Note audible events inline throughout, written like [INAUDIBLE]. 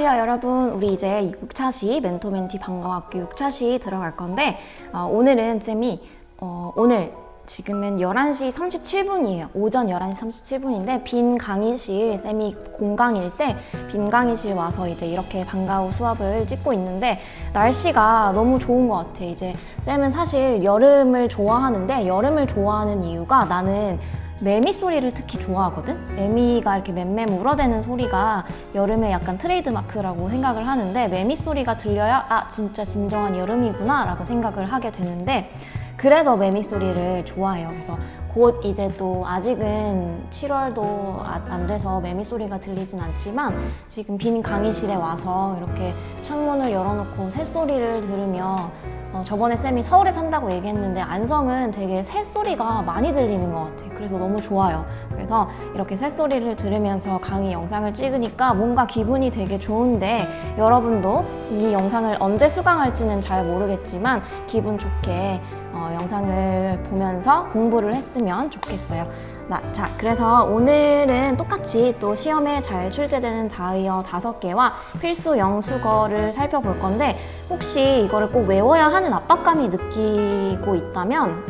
안녕하세요 여러분. 우리 이제 6차시 멘토멘티 방과 학교 6차시 들어갈 건데 어, 오늘은 쌤이 어, 오늘 지금은 11시 37분이에요. 오전 11시 37분인데 빈 강의실 쌤이 공강일 때 빈 강의실 와서 이제 이렇게 방과후 수업을 찍고 있는데 날씨가 너무 좋은 것 같아 이제 쌤은 사실 여름을 좋아하는데 여름을 좋아하는 이유가 나는 매미 소리를 특히 좋아하거든? 매미가 이렇게 맴맴 울어대는 소리가 여름에 약간 트레이드 마크라고 생각을 하는데 매미 소리가 들려야 아, 진짜 진정한 여름이구나 라고 생각을 하게 되는데 그래서 매미 소리를 좋아해요. 그래서 곧 이제 또 아직은 7월도 아- 안 돼서 매미 소리가 들리진 않지만 지금 빈 강의실에 와서 이렇게 창문을 열어놓고 새소리를 들으며 어, 저번에 쌤이 서울에 산다고 얘기했는데 안성은 되게 새소리가 많이 들리는 것 같아요. 그래서 너무 좋아요. 그래서 이렇게 새소리를 들으면서 강의 영상을 찍으니까 뭔가 기분이 되게 좋은데 여러분도 이 영상을 언제 수강할지는 잘 모르겠지만 기분 좋게 어, 영상을 보면서 공부를 했으면 좋겠어요. 나- 자, 그래서 오늘은 똑같이 또 시험에 잘 출제되는 다이어 다섯 개와 필수 영수거를 살펴볼 건데 혹시 이거를 꼭 외워야 하는 압박감이 느끼고 있다면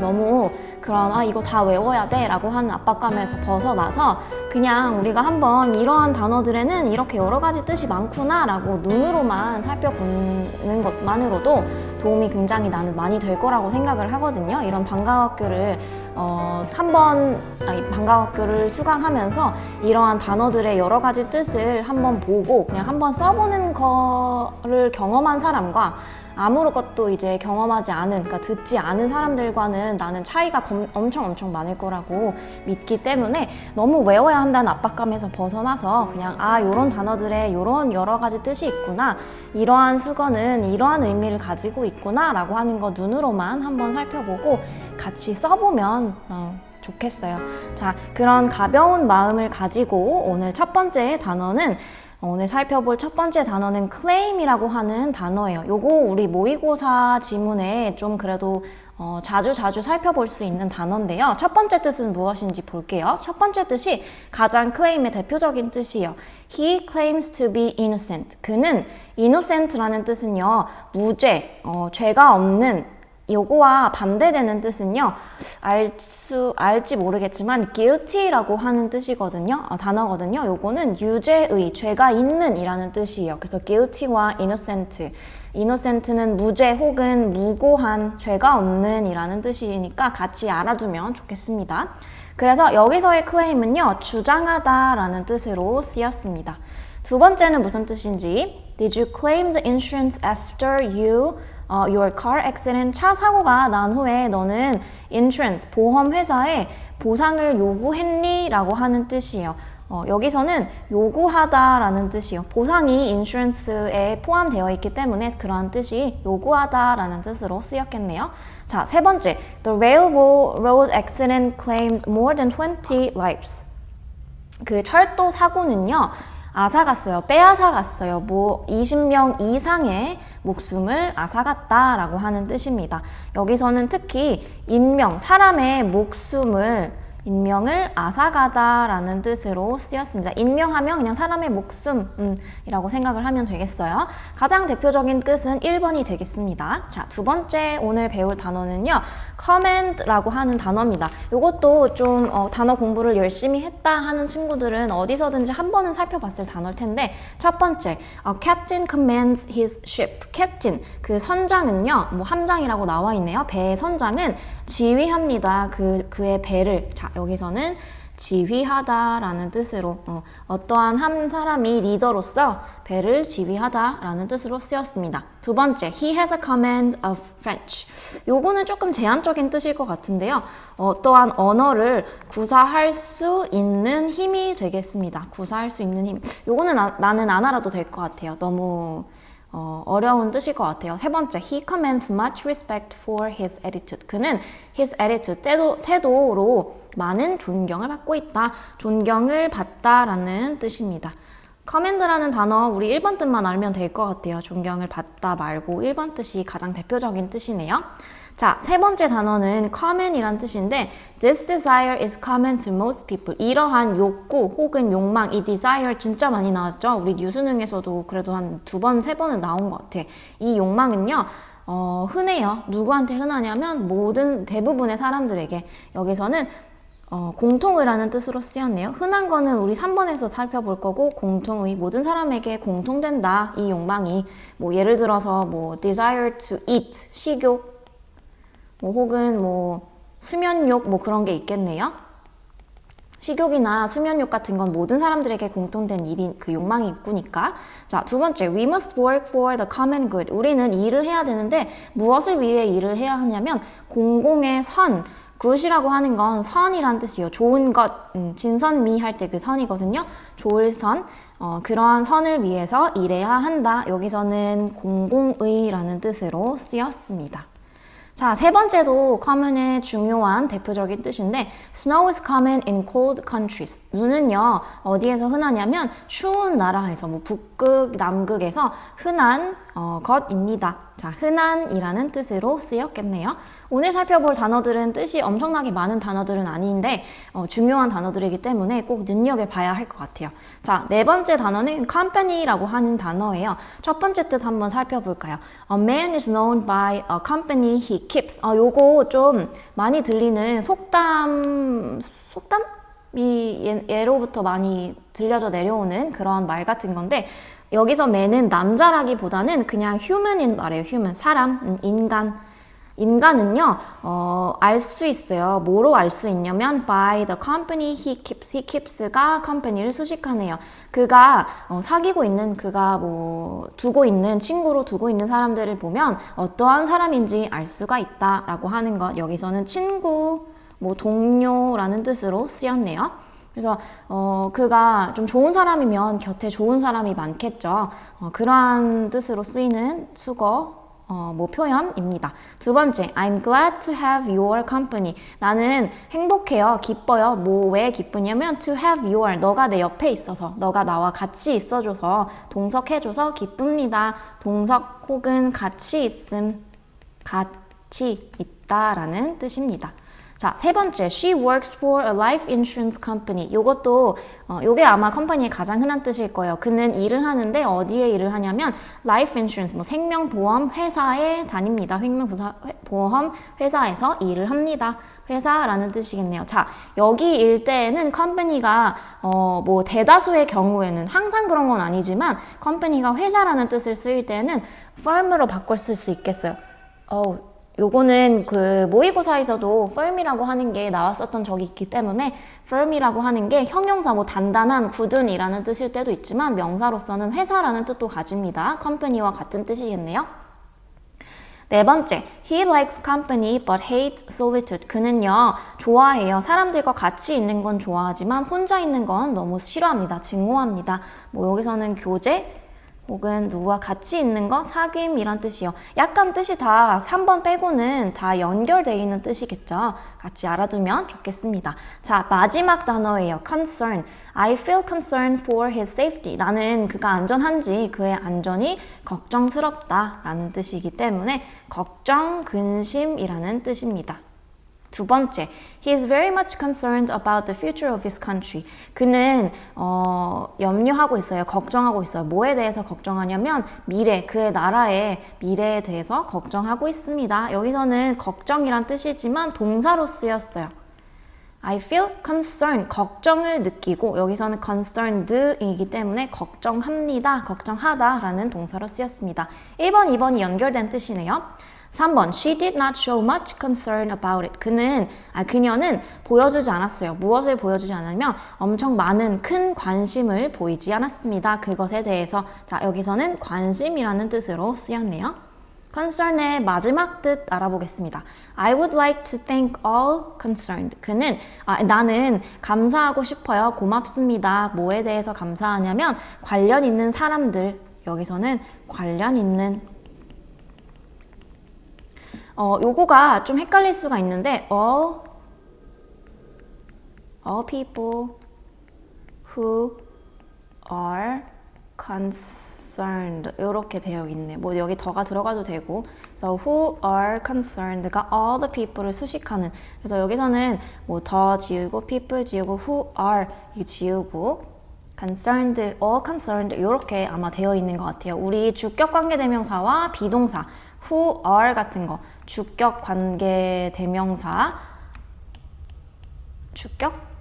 너무 그런 아 이거 다 외워야 돼 라고 하는 압박감에서 벗어나서 그냥 우리가 한번 이러한 단어들에는 이렇게 여러 가지 뜻이 많구나 라고 눈으로만 살펴보는 것만으로도 도움이 굉장히 나는 많이 될 거라고 생각을 하거든요. 이런 방과학교를 어, 한번 방과학교를 수강하면서 이러한 단어들의 여러 가지 뜻을 한번 보고 그냥 한번 써보는 거를 경험한 사람과 아무것도 이제 경험하지 않은, 그러니까 듣지 않은 사람들과는 나는 차이가 검- 엄청 엄청 많을 거라고 믿기 때문에 너무 외워야 한다는 압박감에서 벗어나서 그냥 아, 요런 단어들에 요런 여러 가지 뜻이 있구나. 이러한 수거는 이러한 의미를 가지고 있구나. 라고 하는 거 눈으로만 한번 살펴보고 같이 써보면 어, 좋겠어요. 자, 그런 가벼운 마음을 가지고 오늘 첫 번째 단어는 어, 오늘 살펴볼 첫 번째 단어는 claim이라고 하는 단어예요. 요거 우리 모의고사 지문에 좀 그래도 어, 자주 자주 살펴볼 수 있는 단어인데요. 첫 번째 뜻은 무엇인지 볼게요. 첫 번째 뜻이 가장 claim의 대표적인 뜻이에요. He claims to be innocent. 그는 innocent라는 뜻은요, 무죄, 어, 죄가 없는 요거와 반대되는 뜻은요, 알 수, 알지 모르겠지만, guilty라고 하는 뜻이거든요. 어, 단어거든요. 요거는 유죄의, 죄가 있는 이라는 뜻이에요. 그래서 guilty와 innocent. innocent는 무죄 혹은 무고한, 죄가 없는 이라는 뜻이니까 같이 알아두면 좋겠습니다. 그래서 여기서의 claim은요, 주장하다라는 뜻으로 쓰였습니다. 두 번째는 무슨 뜻인지, Did you claim the insurance after you 어, your car accident 차 사고가 난 후에 너는 insurance 보험 회사에 보상을 요구했니? 라고 하는 뜻이에요. 어, 여기서는 요구하다라는 뜻이에요. 보상이 insurance에 포함되어 있기 때문에 그러한 뜻이 요구하다라는 뜻으로 쓰였겠네요. 자, 세 번째. The railroad accident claimed more than 20 lives. 그 철도 사고는요, 앗아갔어요. 빼앗아갔어요. 뭐, 20명 이상의 목숨을 앗아갔다라고 하는 뜻입니다. 여기서는 특히 인명, 사람의 목숨을 인명을 앗아가다라는 뜻으로 쓰였습니다. 인명하면 그냥 사람의 목숨이라고 생각을 하면 되겠어요. 가장 대표적인 뜻은 1번이 되겠습니다. 자, 두 번째 오늘 배울 단어는요. command라고 하는 단어입니다. 이것도 좀 어, 단어 공부를 열심히 했다 하는 친구들은 어디서든지 한 번은 살펴봤을 단어일 텐데 첫 번째, 어, Captain commands his ship. Captain, 그 선장은요. 뭐 함장이라고 나와 있네요. 배의 선장은 지휘합니다. 그 그의 배를. 자, 여기서는 지휘하다라는 뜻으로 어, 떠한한 사람이 리더로서 배를 지휘하다라는 뜻으로 쓰였습니다. 두 번째, he has a command of French. 요거는 조금 제한적인 뜻일 것 같은데요. 어떠한 언어를 구사할 수 있는 힘이 되겠습니다. 구사할 수 있는 힘. 요거는 나, 나는 안 알아도 될 것 같아요. 너무 어, 어려운 뜻일 것 같아요. 세 번째, he commands much respect for his attitude. 그는 his attitude, 태도, 태도로 많은 존경을 받고 있다. 존경을 받다라는 뜻입니다. command라는 단어 우리 1번 뜻만 알면 될 것 같아요. 존경을 받다 말고 1번 뜻이 가장 대표적인 뜻이네요. 자, 세 번째 단어는 common이란 뜻인데 this desire is common to most people. 이러한 욕구 혹은 욕망, 이 desire 진짜 많이 나왔죠. 우리 뉴스능에서도 그래도 한 두 번, 세 번은 나온 것 같아. 이 욕망은요. 어, 흔해요. 누구한테 흔하냐면 모든 대부분의 사람들에게 여기서는 어, 공통의라는 뜻으로 쓰였네요. 흔한 거는 우리 3번에서 살펴볼 거고 공통의 모든 사람에게 공통된다. 이 욕망이 뭐 예를 들어서 뭐 desire to eat 식욕 뭐 혹은 뭐 수면욕 뭐 그런 게 있겠네요. 식욕이나 수면욕 같은 건 모든 사람들에게 공통된 일인 그 욕망이 있구니까. 자, 두 번째, we must work for the common good. 우리는 일을 해야 되는데 무엇을 위해 일을 해야 하냐면 공공의 선, 굿이라고 하는 건 선이란 뜻이에요. 좋은 것, 음, 진선미 할 때 그 선이거든요. 좋을 선, 어, 그러한 선을 위해서 일해야 한다. 여기서는 공공의라는 뜻으로 쓰였습니다. 자, 세 번째도 common의 중요한 대표적인 뜻인데 snow is common in cold countries. 눈은요, 어디에서 흔하냐면 추운 나라에서 뭐 북극, 남극에서 흔한 어, 것입니다. 자, 흔한이라는 뜻으로 쓰였겠네요. 오늘 살펴볼 단어들은 뜻이 엄청나게 많은 단어들은 아닌데 어, 중요한 단어들이기 때문에 꼭 눈여겨봐야 할 것 같아요. 자, 네 번째 단어는 company라고 하는 단어예요. 첫 번째 뜻 한번 살펴볼까요? A man is known by a company he keeps. 어, 요거 좀 많이 들리는 속담, 속담? 이 예, 예로부터 많이 들려져 내려오는 그런 말 같은 건데 여기서 man은 남자라기보다는 그냥 human인 말이에요. human 사람, 음, 인간. 인간은요, 어, 알 수 있어요. 뭐로 알 수 있냐면 by the company he keeps. he keeps가 company를 수식하네요. 그가 어, 사귀고 있는 그가 뭐 두고 있는 친구로 두고 있는 사람들을 보면 어떠한 사람인지 알 수가 있다라고 하는 것. 여기서는 친구, 뭐 동료라는 뜻으로 쓰였네요. 그래서 어, 그가 좀 좋은 사람이면 곁에 좋은 사람이 많겠죠. 어, 그러한 뜻으로 쓰이는 수거 어, 뭐 표현입니다. 두 번째, I'm glad to have your company. 나는 행복해요, 기뻐요. 뭐 왜 기쁘냐면 to have your, 너가 내 옆에 있어서, 너가 나와 같이 있어줘서, 동석해줘서 기쁩니다. 동석 혹은 같이 있음, 같이 있다라는 뜻입니다. 자, 세 번째, she works for a life insurance company. 요것도, 어, 요게 아마 컴퍼니의 가장 흔한 뜻일 거예요. 그는 일을 하는데 어디에 일을 하냐면 life insurance, 뭐 생명보험 회사에 다닙니다. 생명보험 회사에서 일을 합니다. 회사라는 뜻이겠네요. 자, 여기 일대에는 컴퍼니가 어, 뭐 대다수의 경우에는 항상 그런 건 아니지만 컴퍼니가 회사라는 뜻을 쓰일 때는 firm으로 바꿔 쓸 수 있겠어요. 어, 요거는 그 모의고사에서도 firm이라고 하는 게 나왔었던 적이 있기 때문에 firm이라고 하는 게 형용사 뭐 단단한, 굳은이라는 뜻일 때도 있지만 명사로서는 회사라는 뜻도 가집니다. company와 같은 뜻이겠네요. 네 번째, he likes company but hates solitude. 그는요, 좋아해요. 사람들과 같이 있는 건 좋아하지만 혼자 있는 건 너무 싫어합니다. 증오합니다. 뭐 여기서는 교제, 혹은 누구와 같이 있는 거 사귐이란 뜻이요. 약간 뜻이 다 3번 빼고는 다 연결되어 있는 뜻이겠죠. 같이 알아두면 좋겠습니다. 자, 마지막 단어예요. concern. I feel concerned for his safety. 나는 그가 안전한지 그의 안전이 걱정스럽다 라는 뜻이기 때문에 걱정, 근심이라는 뜻입니다. 두 번째, he is very much concerned about the future of his country. 그는 어, 염려하고 있어요. 걱정하고 있어요. 뭐에 대해서 걱정하냐면 미래, 그의 나라의 미래에 대해서 걱정하고 있습니다. 여기서는 걱정이란 뜻이지만 동사로 쓰였어요. I feel concerned, 걱정을 느끼고 여기서는 concerned이기 때문에 걱정합니다, 걱정하다라는 동사로 쓰였습니다. 1번, 2번이 연결된 뜻이네요. 3번 She did not show much concern about it. 그는 아 그녀는 보여주지 않았어요. 무엇을 보여주지 않으면 엄청 많은 큰 관심을 보이지 않았습니다. 그것에 대해서 자 여기서는 관심이라는 뜻으로 쓰였네요. concern의 마지막 뜻 알아보겠습니다. I would like to thank all concerned. 그는 아, 나는 감사하고 싶어요. 고맙습니다. 뭐에 대해서 감사하냐면 관련 있는 사람들 여기서는 관련 있는 어, 요거가 좀 헷갈릴 수가 있는데 all, all people who are concerned 이렇게 되어 있네. 뭐 여기 더가 들어가도 되고. 그래서 who are concerned가 all the people을 수식하는. 그래서 여기서는 뭐 더 지우고 people 지우고 who are 이게 지우고 concerned, all concerned 이렇게 아마 되어 있는 것 같아요. 우리 주격 관계 대명사와 비동사 who are 같은 거 주격 관계 대명사 주격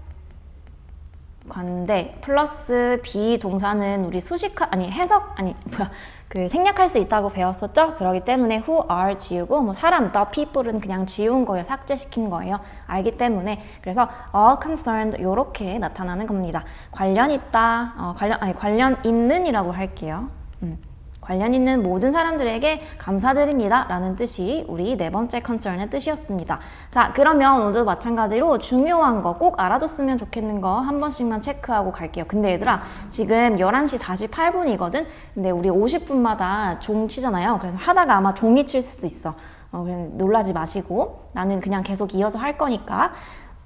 관대 플러스 비 동사는 우리 수식하 아니 해석 아니 [LAUGHS] 뭐야 그 생략할 수 있다고 배웠었죠? 그러기 때문에 who are 지우고 뭐 사람 the people은 그냥 지운 거예요. 삭제시킨 거예요. 알기 때문에 그래서 all concerned 요렇게 나타나는 겁니다. 관련 있다. 어, 관련 아니 관련 있는이라고 할게요. 음. 관련 있는 모든 사람들에게 감사드립니다. 라는 뜻이 우리 네 번째 concern의 뜻이었습니다. 자, 그러면 오늘도 마찬가지로 중요한 거 꼭 알아뒀으면 좋겠는 거 한 번씩만 체크하고 갈게요. 근데 얘들아, 지금 11시 48분이거든? 근데 우리 50분마다 종 치잖아요. 그래서 하다가 아마 종이 칠 수도 있어. 어, 놀라지 마시고 나는 그냥 계속 이어서 할 거니까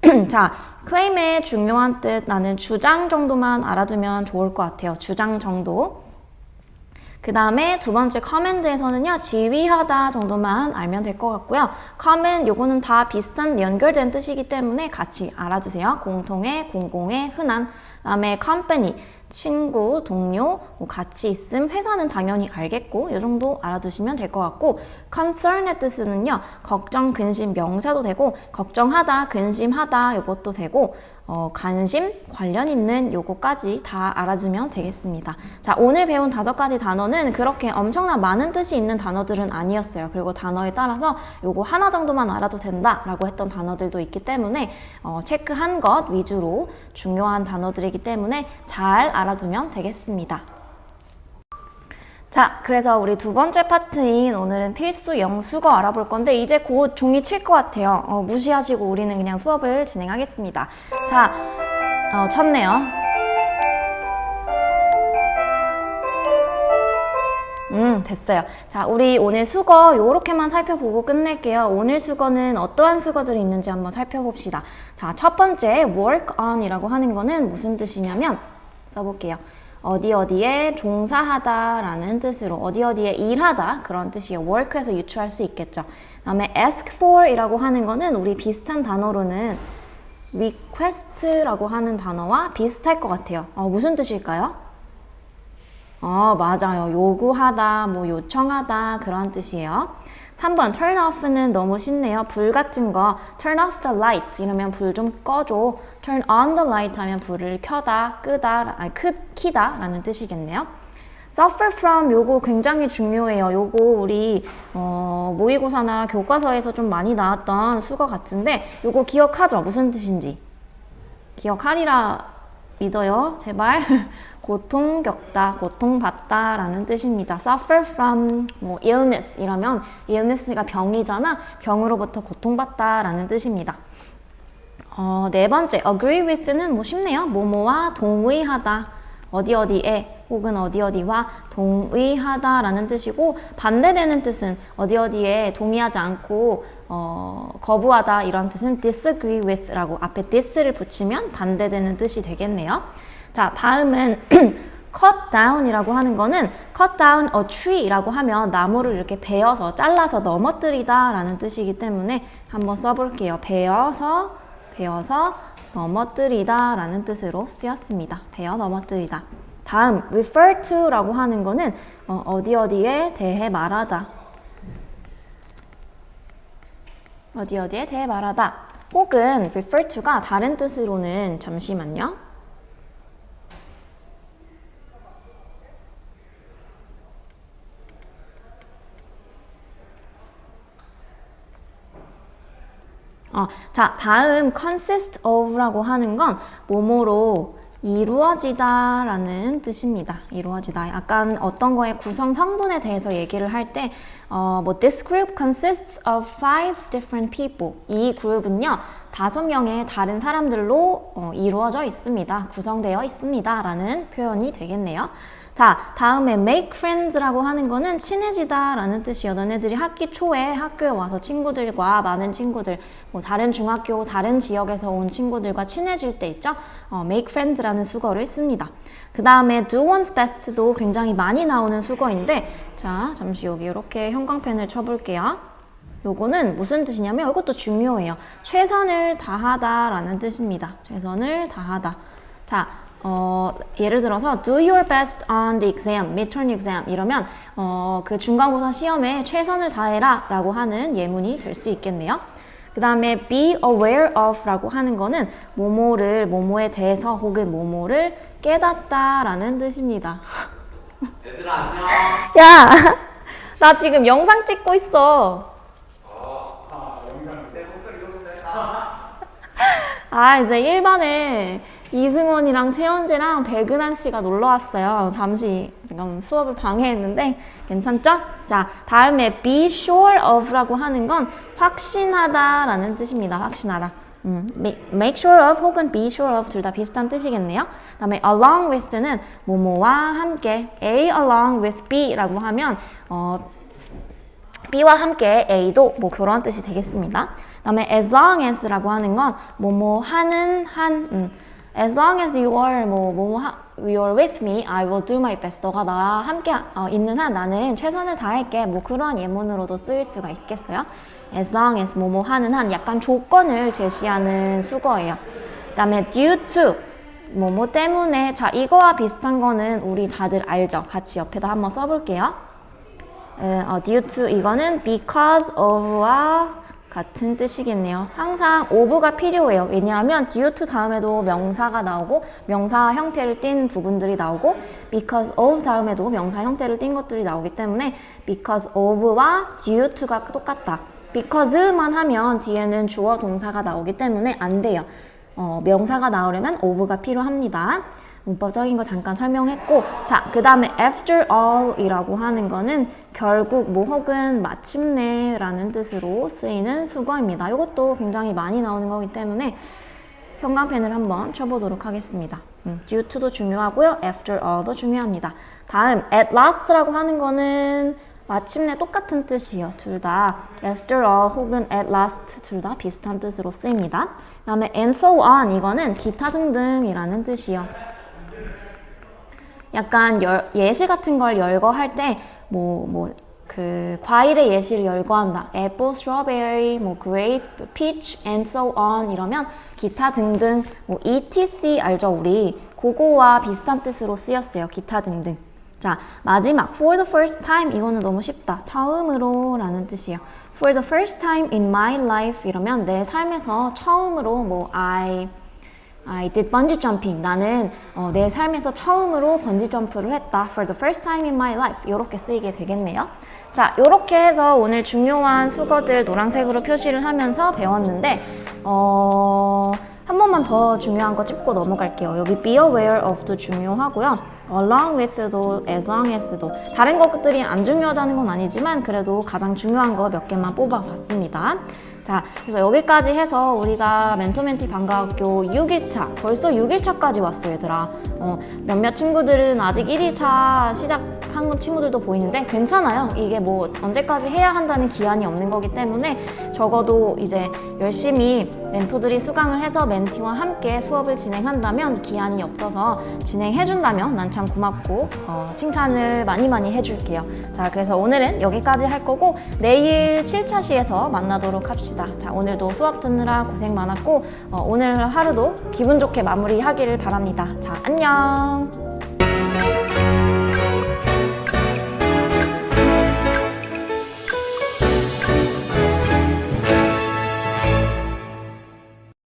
[CLEARS THROAT] 자, 클레임의 중요한 뜻 나는 주장 정도만 알아두면 좋을 것 같아요. 주장 정도. 그 다음에 두 번째 커맨드에서는요 지휘하다 정도만 알면 될 것 같고요. 커맨 요거는 다 비슷한 연결된 뜻이기 때문에 같이 알아두세요. 공통의 공공의 흔한. 그 다음에 company 친구, 동료, 뭐 같이 있음, 회사는 당연히 알겠고 이 정도 알아두시면 될 것 같고 concern의 뜻은요 걱정, 근심, 명사도 되고 걱정하다, 근심하다 이것도 되고 어, 관심, 관련 있는 요거까지 다 알아주면 되겠습니다. 자, 오늘 배운 다섯 가지 단어는 그렇게 엄청난 많은 뜻이 있는 단어들은 아니었어요. 그리고 단어에 따라서 요거 하나 정도만 알아도 된다라고 했던 단어들도 있기 때문에 어, 체크한 것 위주로 중요한 단어들이기 때문에 잘 알아두면 되겠습니다. 자, 그래서 우리 두 번째 파트인 오늘은 필수 영수거 알아볼 건데 이제 곧 종이 칠 것 같아요. 어, 무시하시고 우리는 그냥 수업을 진행하겠습니다. 자, 어, 쳤네요. 음, 됐어요. 자, 우리 오늘 수거 요렇게만 살펴보고 끝낼게요. 오늘 수거는 어떠한 수거들이 있는지 한번 살펴봅시다. 자, 첫 번째 work on 이라고 하는 거는 무슨 뜻이냐면 써볼게요. 어디 어디에 종사하다 라는 뜻으로 어디 어디에 일하다 그런 뜻이에요. work에서 유추할 수 있겠죠. 다음에 ask for 이라고 하는 거는 우리 비슷한 단어로는 request라고 하는 단어와 비슷할 것 같아요. 어, 무슨 뜻일까요? 어, 맞아요. 요구하다, 뭐 요청하다 그런 뜻이에요. 3번 turn off는 너무 쉽네요. 불 같은 거 turn off the light 이러면 불 좀 꺼줘. turn on the light 하면 불을 켜다, 끄다, 아니 크, 키다 라는 뜻이겠네요. suffer from 요거 굉장히 중요해요. 요거 우리 어, 모의고사나 교과서에서 좀 많이 나왔던 수거 같은데 요거 기억하죠? 무슨 뜻인지. 기억하리라 믿어요. 제발. [LAUGHS] 고통 겪다, 고통 받다 라는 뜻입니다. suffer from 뭐 illness 이러면 illness가 병이잖아. 병으로부터 고통받다 라는 뜻입니다. 어, 네 번째 agree with는 뭐 쉽네요. 뭐뭐와 동의하다. 어디 어디에 혹은 어디 어디와 동의하다 라는 뜻이고 반대되는 뜻은 어디 어디에 동의하지 않고 어, 거부하다 이런 뜻은 disagree with 라고 앞에 this를 붙이면 반대되는 뜻이 되겠네요. 자, 다음은 [CLEARS THROAT] cut down이라고 하는 거는 cut down a tree라고 하면 나무를 이렇게 베어서 잘라서 넘어뜨리다 라는 뜻이기 때문에 한번 써볼게요. 베어서, 베어서 넘어뜨리다 라는 뜻으로 쓰였습니다. 베어 넘어뜨리다. 다음 refer to라고 하는 거는 어, 디 어디에 대해 말하다. 어디 어디에 대해 말하다. 혹은 refer to가 다른 뜻으로는 잠시만요. 어, 자, 다음 consist of라고 하는 건 뭐뭐로 이루어지다 라는 뜻입니다. 이루어지다. 약간 어떤 거의 구성 성분에 대해서 얘기를 할 때, 어, 뭐, this group consists of five different people. 이 그룹은요, 다섯 명의 다른 사람들로 어, 이루어져 있습니다. 구성되어 있습니다. 라는 표현이 되겠네요. 자, 다음에 make friends라고 하는 거는 친해지다 라는 뜻이에요. 너네들이 학기 초에 학교에 와서 친구들과 많은 친구들, 뭐 다른 중학교, 다른 지역에서 온 친구들과 친해질 때 있죠? 어, make friends라는 수거를 씁니다. 그 다음에 do one's best도 굉장히 많이 나오는 수거인데, 자, 잠시 여기 이렇게 형광펜을 쳐볼게요. 요거는 무슨 뜻이냐면 이것도 중요해요. 최선을 다하다 라는 뜻입니다. 최선을 다하다. 자, 어, 예를 들어서 do your best on the exam, midterm exam 이러면 어, 그 중간고사 시험에 최선을 다해라 라고 하는 예문이 될 수 있겠네요. 그 다음에 be aware of 라고 하는 거는 뭐뭐를, 뭐뭐에 대해서 혹은 뭐뭐를 깨닫다 라는 뜻입니다. 얘들아 안녕. [LAUGHS] 야! [LAUGHS] 나 지금 영상 찍고 있어. 내 목소리 좋은데. [LAUGHS] 아, 이제 1반에 이승원이랑 최현재랑 백은한 씨가 놀러 왔어요. 잠시 지금 수업을 방해했는데 괜찮죠? 자, 다음에 be sure of라고 하는 건 확신하다라는 뜻입니다. 확신하다. 음, make sure of 혹은 be sure of 둘 다 비슷한 뜻이겠네요. 다음에 along with는 뭐뭐와 함께 A along with B라고 하면 어, B와 함께 A도 뭐 그런 뜻이 되겠습니다. 다음에 as long as라고 하는 건 뭐뭐 하는 한 음. As long as you are 뭐 뭐뭐 하, you are with me, I will do my best. 너가 나와 함께 어, 있는 한 나는 최선을 다할게. 뭐 그런 예문으로도 쓰일 수가 있겠어요. as long as 뭐뭐 하는 한 약간 조건을 제시하는 수거예요. 그다음에 due to 뭐뭐 때문에 자 이거와 비슷한 거는 우리 다들 알죠. 같이 옆에다 한번 써볼게요. 에, 어, due to 이거는 because of와 같은 뜻이겠네요. 항상 of가 필요해요. 왜냐하면 due to 다음에도 명사가 나오고 명사 형태를 띈 부분들이 나오고 because of 다음에도 명사 형태를 띈 것들이 나오기 때문에 because of와 due to가 똑같다. because만 하면 뒤에는 주어 동사가 나오기 때문에 안 돼요. 어, 명사가 나오려면 of가 필요합니다. 문법적인 거 잠깐 설명했고 자 그 다음에 after all 이라고 하는 거는 결국 뭐 혹은 마침내 라는 뜻으로 쓰이는 수거입니다 이것도 굉장히 많이 나오는 거기 때문에 형광펜을 한번 쳐보도록 하겠습니다 음, due to도 중요하고요 after all도 중요합니다 다음 at last라고 하는 거는 마침내 똑같은 뜻이에요. 둘 다 after all 혹은 at last 둘 다 비슷한 뜻으로 쓰입니다. 다음에 and so on 이거는 기타 등등이라는 뜻이에요. 약간 열, 예시 같은 걸 열거할 때 뭐 뭐 그 과일의 예시를 열거한다. apple, strawberry, 뭐 grape, peach, and so on 이러면 기타 등등 뭐 etc 알죠 우리 그거와 비슷한 뜻으로 쓰였어요. 기타 등등. 자 마지막 for the first time 이거는 너무 쉽다. 처음으로라는 뜻이에요. For the first time in my life 이러면 내 삶에서 처음으로 뭐 I I did bungee jumping. 나는 어, 내 삶에서 처음으로 번지 점프를 했다. For the first time in my life. 이렇게 쓰이게 되겠네요. 자, 이렇게 해서 오늘 중요한 수거들 노란색으로 표시를 하면서 배웠는데 어, 한 번만 더 중요한 거 짚고 넘어갈게요. 여기 be aware of도 중요하고요. along with도 as long as도 다른 것들이 안 중요하다는 건 아니지만 그래도 가장 중요한 거 몇 개만 뽑아봤습니다. 자, 그래서 여기까지 해서 우리가 멘토멘티 방과학교 6일차, 벌써 6일차까지 왔어, 얘들아. 어, 몇몇 친구들은 아직 1일차 시작한 친구들도 보이는데 괜찮아요. 이게 뭐 언제까지 해야 한다는 기한이 없는 거기 때문에 적어도 이제 열심히 멘토들이 수강을 해서 멘티와 함께 수업을 진행한다면 기한이 없어서 진행해준다면 난 참 고맙고 어, 칭찬을 많이 많이 해줄게요. 자, 그래서 오늘은 여기까지 할 거고 내일 7차 시에서 만나도록 합 시다. 자, 오늘도 수업 듣느라 고생 많았고 어, 오늘 하루도 기분 좋게 마무리하기를 바랍니다. 자, 안녕.